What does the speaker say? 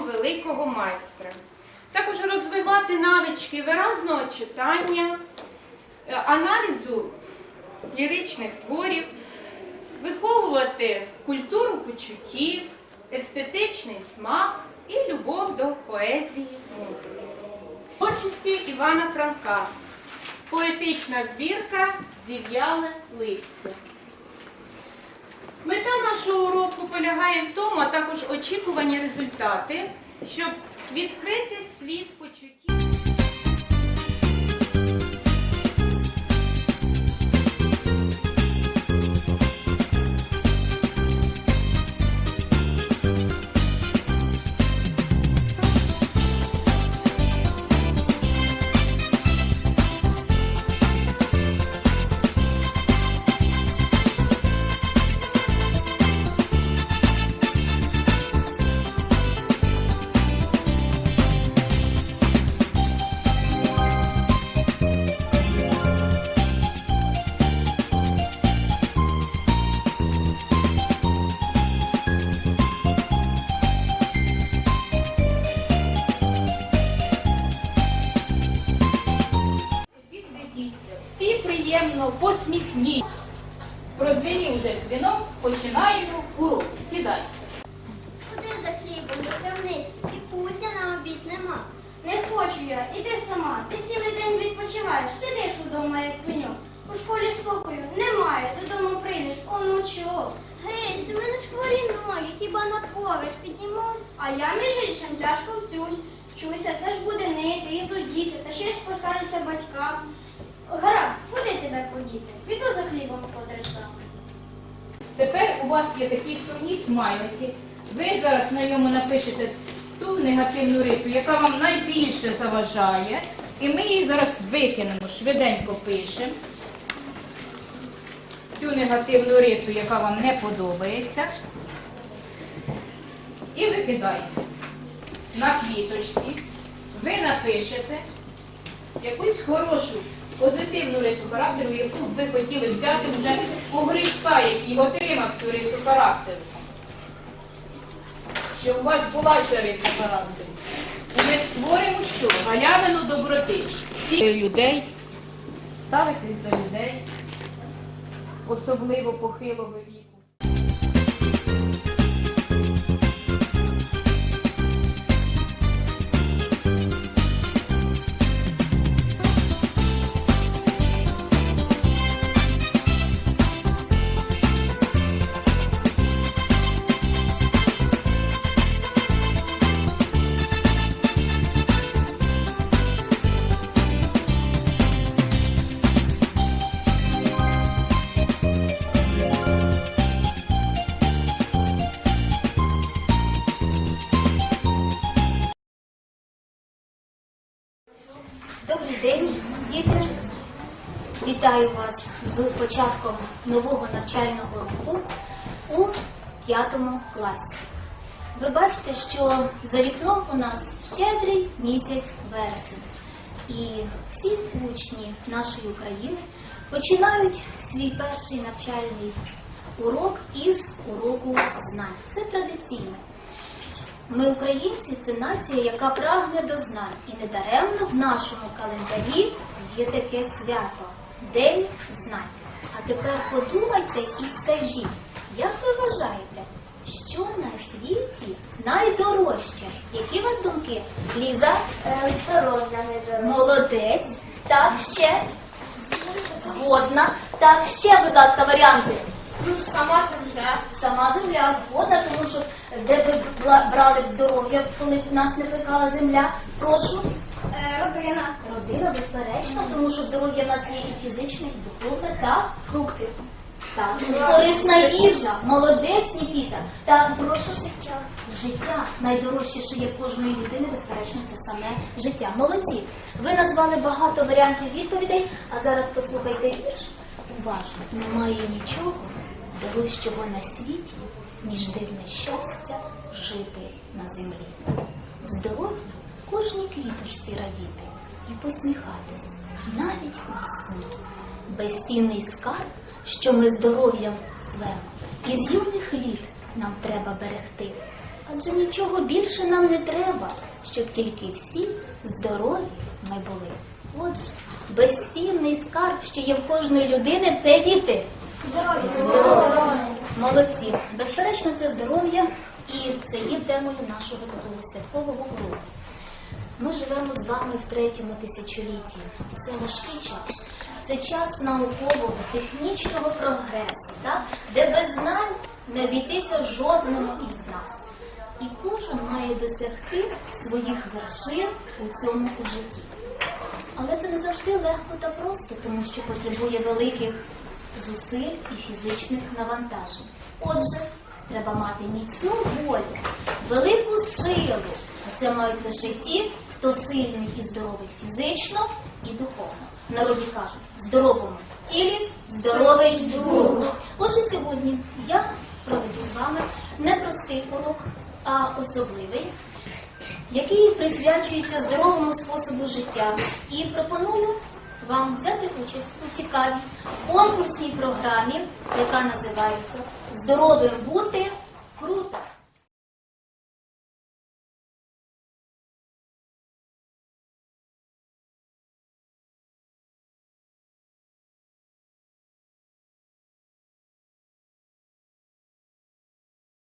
великого майстра. Також розвивати навички виразного читання, е, аналізу ліричних творів, виховувати культуру почуттів, естетичний смак і любов до поезії музики. Творчості Івана Франка. Поетична збірка Зів'яле листя. Мета нашого уроку полягає в тому, а також очікувані результати, щоб відкрити світ почуттів. Прозвенів вже дзвінок, починаємо урок. Сідай. Сходи за хлібом до крамниці, і пусня на обід нема. Не хочу я, іди сама. Ти цілий день відпочиваєш, сидиш удома, як пеньок. У школі спокою немає, додому прийдеш, онучок. Гринь, у мене ж хворі ноги, хіба на поверх піднімусь? А я, між іншим, тяжко вчусь. Вчуся, це ж буде нити і зудіти, та ще ж поскаржиться батькам. Гаразд, куди тебе подіти? Піду за хлібом подресам. Тепер у вас є такі сумні смайлики. Ви зараз на ньому напишете ту негативну рису, яка вам найбільше заважає. І ми її зараз викинемо, швиденько пишемо. Цю негативну рису, яка вам не подобається. І викидаєте. На квіточці ви напишете якусь хорошу позитивну рису характеру, яку б ви хотіли взяти вже у Грицька, який отримав цю рису характеру. Що у вас була ця риса характеру. І ми створимо що? Галявину доброти. Всі людей, ставитесь до людей, особливо похилого віку. Вітаю вас з початком нового навчального року у п'ятому класі. Ви бачите, що за вікном у нас щедрий місяць вересень. І всі учні нашої України починають свій перший навчальний урок із уроку знань. Це традиційно. Ми, українці, це нація, яка прагне до знань. І недаремно в нашому календарі є таке свято День знань. А тепер подумайте і скажіть, як ви вважаєте, що на світі найдорожче? Які у вас думки? Ліза? Здоров'я не Молодець. Так, ще. Згодна. Так, ще, будь ласка, варіанти. Сама земля. Сама земля згодна, тому що де ви бла- брали здоров'я, коли нас не пекала земля. Прошу. Е, Родина. Родина, безперечно, тому що здоров'я в нас є і фізичне, і духовне, та фрукти. Корисна їжа, молодець, Нікіта. Так, прошу життя. Життя найдорожче, що є кожної людини, безперечно, це саме життя. Молодці. Ви назвали багато варіантів відповідей, а зараз послухайте вірш. Уважно, немає нічого дорожчого на світі, ніж дивне щастя жити на землі. В здоров'ї кожній квіточці радіти і посміхатись, навіть у сні. Безцінний скарб, що ми здоров'ям звемо, із юних літ нам треба берегти. Адже нічого більше нам не треба, щоб тільки всі здорові ми були. Отже, безцінний скарб, що є в кожної людини, це діти. Здоров'я. Здоров'я. Молодці. Безперечно, це здоров'я, і це є темою нашого такого святкового уроку. Ми живемо з вами в третьому тисячолітті. Це важкий час. Це час наукового, технічного прогресу, так? де без знань не обійтися жодному із нас. І кожен має досягти своїх вершин у цьому житті. Але це не завжди легко та просто, тому що потребує великих зусиль і фізичних навантажень. Отже, треба мати міцну волю, велику силу. Це мають лише ті, хто сильний і здоровий фізично і духовно. В народі кажуть, здоровому тілі, здоровий дух. Отже, сьогодні я проведу з вами не простий урок, а особливий, який присвячується здоровому способу життя. І пропоную вам взяти участь у цікавій конкурсній програмі, яка називається Здоровим бути